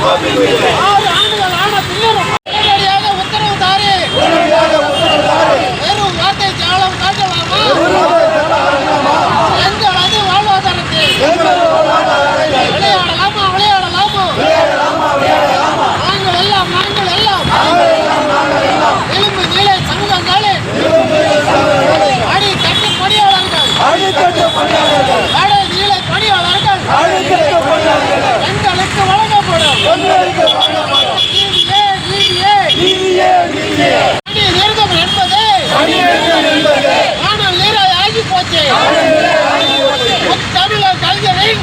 Vamos ஆனால் நீரை ஆகி போச்சு. தமிழர் கலைஞரின்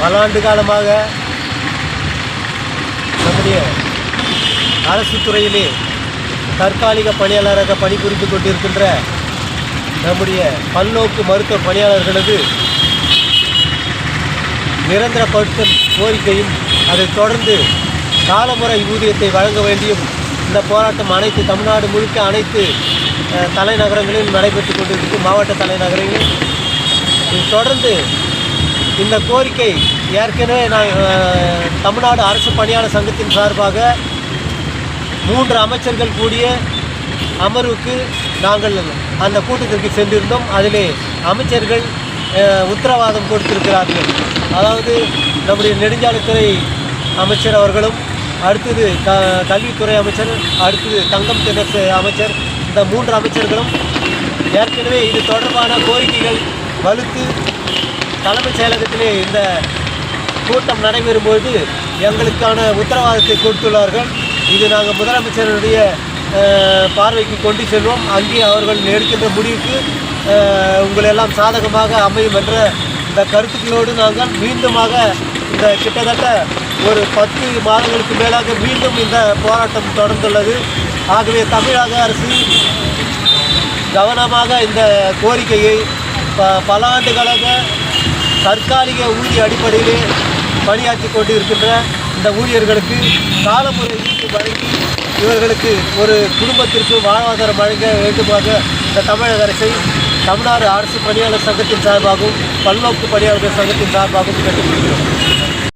பல ஆண்டு காலமாக நம்முடைய அரசு துறையிலே தற்காலிக பணியாளராக பணிபுரிந்து கொண்டிருக்கின்ற நம்முடைய பல்நோக்கு மருத்துவ பணியாளர்களது நிரந்தரப்படுத்தும் கோரிக்கையும் அதைத் தொடர்ந்து காலமுறை ஊதியத்தை வழங்க வேண்டியும் இந்த போராட்டம் அனைத்து தமிழ்நாடு முழுக்க அனைத்து தலைநகரங்களிலும் நடைபெற்று கொண்டிருக்கு மாவட்ட தலைநகரங்களில் தொடர்ந்து இந்த கோரிக்கை ஏற்கனவே நான் தமிழ்நாடு அரசு பணியாளர் சங்கத்தின் சார்பாக மூன்று அமைச்சர்கள் கூடிய அமர்வுக்கு நாங்கள் அந்த கூட்டத்திற்கு சென்றிருந்தோம். அதிலே அமைச்சர்கள் உத்தரவாதம் கொடுத்திருக்கிறார்கள். அதாவது நம்முடைய நெடுஞ்சாலைத்துறை அமைச்சர் அவர்களும் அடுத்தது க கல்வித்துறை அமைச்சர் அடுத்தது தங்கம் தென்னரசு அமைச்சர் இந்த மூன்று அமைச்சர்களும் ஏற்கனவே இது தொடர்பான கோரிக்கைகள் வலுத்து தலைமைச் செயலகத்திலே இந்த கூட்டம் நடைபெறும்போது எங்களுக்கான உத்தரவாதத்தை கொடுத்துள்ளார்கள். இது நாங்கள் முதலமைச்சருடைய பார்வைக்கு கொண்டு செல்வோம். அங்கே அவர்கள் எடுக்கின்ற முடிவுக்கு உங்களெல்லாம் சாதகமாக அமையும் என்ற இந்த கருத்துக்களோடு நாங்கள் மீண்டுமாக இந்த கிட்டத்தட்ட ஒரு பத்து மாதங்களுக்கு மேலாக மீண்டும் இந்த போராட்டம் தொடர்ந்துள்ளது. ஆகவே தமிழக அரசு கவனமாக இந்த கோரிக்கையை ப பல ஆண்டுகளாக தற்காலிக ஊதிய அடிப்படையிலே பணியாற்றி கொண்டு இருக்கின்ற இந்த ஊழியர்களுக்கு காலமுறை வீட்டு வழங்கி இவர்களுக்கு ஒரு குடும்பத்திற்கு வாழ்வாதாரம் வழங்க வேண்டுமாக இந்த தமிழக அரசை தமிழ்நாடு அரசு பணியாளர் சங்கத்தின் சார்பாகவும் பல்நோக்கு பணியாளர்கள் சங்கத்தின் சார்பாகவும் கேட்டுக்கொள்கிறோம்.